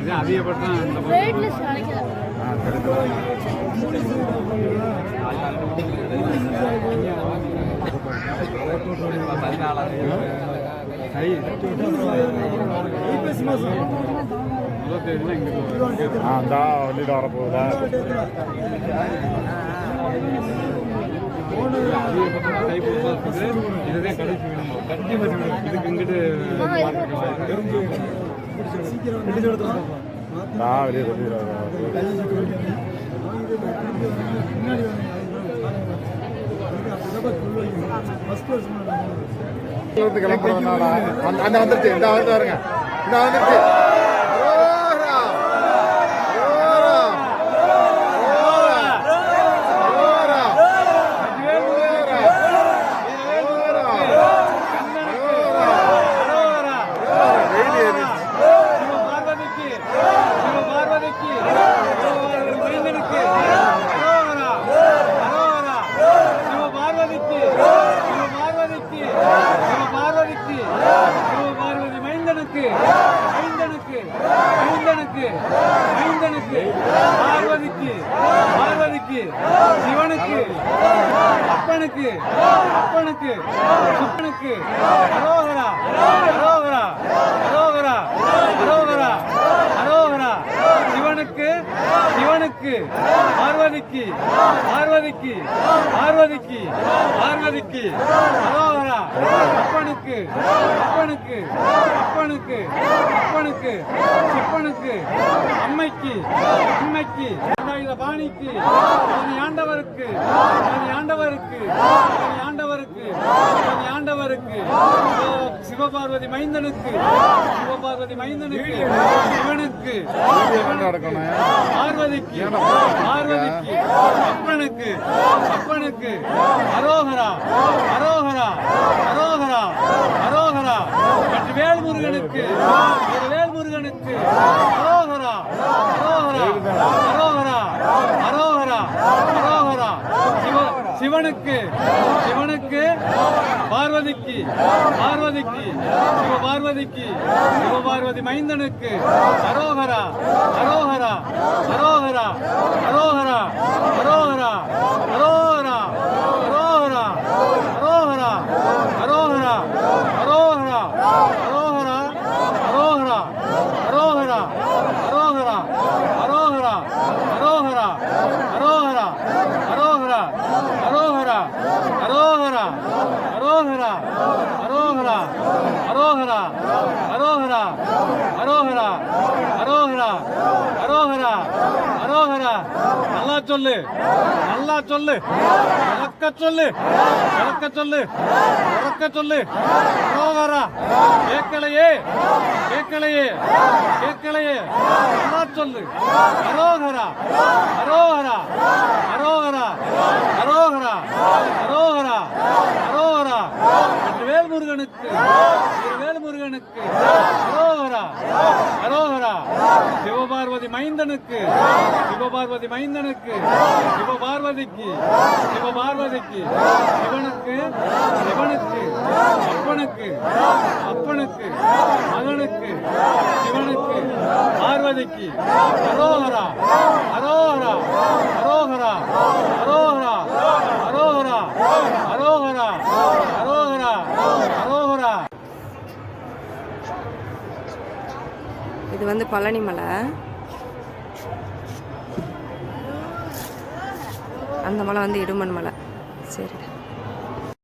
இது அதிகபட்சம் ஆ இந்தா வண்டிட்டு இதுக்கு இங்கிட்டு இந்தா வெளியே கிளம்புறதுனால அந்த வந்துருச்சு இந்த வந்து பாருங்க இந்த வந்துருச்சு ஓரா! ஓரா! ஓரா! ஓரா! ஓரா! ஓரா! ஓரா! வெயில் ஏறிடுச்சு. பார்வதிக்கு சிவ பார்வதிக்கு மைந்தனுக்கு அரோகரா அரோகரா சிவ பார்வதிக்கு சிவ பார்வதிக்கு சிவ பார்வதிக்கு சிவ பார்வதி மைந்தனுக்கு மைந்தனுக்கு மைந்தனுக்கு பார்வதிக்கு பார்வதிக்கு சிவனுக்கு அப்பனுக்கு அப்பனுக்கு சுப்பனுக்கு அரோகரா அரோகரா அரோகரா அரோகரா அரோகரா சிவனுக்கு சிவனுக்கு பார்வதிக்கு பார்வதிக்கு பார்வதிக்கு பார்வதிக்கு அரோகரா அப்பனுக்கு அப்பனுக்கு அப்பனுக்கு அப்பனுக்கு சிப்பனுக்கு அம்மைக்கு அம்மைக்கு பாணிக்கு ஆண்டவருக்கு ஆண்டவருக்கு ஆண்டவருக்கு ஆண்டவருக்கு சிவபார்வதி மைந்தனுக்கு சிவபார்வதி மைந்தனுக்கு சிவனுக்கு நடக்கணும் பார்வதிக்கு பார்வதிக்கு அப்பனுக்கு அப்பனுக்கு அரோகரா அரோகரா அரோகரா மற்றும் வேல்முருகனுக்கு. வேல்முருகனுக்கு. அரோகரா. அரோகரா. அரோகரா. அரோகரா. அரோகரா. சிவ சிவனுக்கு. சிவனுக்கு. பார்வதிக்கு. பார்வதிக்கு. சிவ பார்வதிக்கு. சிவ பார்வதி மைந்தனுக்கு. அரோகரா அரோகரா. அரோகரா. அரோகரா. அரோகரா. அரோகரா. நல்லா சொல்லு. நல்லா சொல்லு. இறக்க சொல்லு. இறக்க சொல்லு. இறக்க சொல்லு. அரோகரா கேட்கலையே கேட்கலையே கேட்கலையே நல்லா சொல்லு. அரோகரா. அரோகரா. அரோகரா. அரோகரா. அரோகரா. அரோகரா. வேல்முருகனுக்கு. வேல்முருகனுக்கு அரோகரா அரோகரா சிவபார்வதி மைந்தனுக்கு. சிவபார்வதி மைந்தனுக்கு. சிவபார்வதிக்கு சிவபார்வதிக்கு சிவனுக்கு. சிவனுக்கு. அப்பனுக்கு அப்பனுக்கு மகனுக்கு. சிவனுக்கு. பார்வதிக்கு. அரோகரா. அரோகரா. அரோகரா. அரோகரா. அரோகரா. அரோகரா. அரோகரா. அரோகரா. இது வந்து பழனி மலை அந்த மலை வந்து இடுமன் மலை. சரி.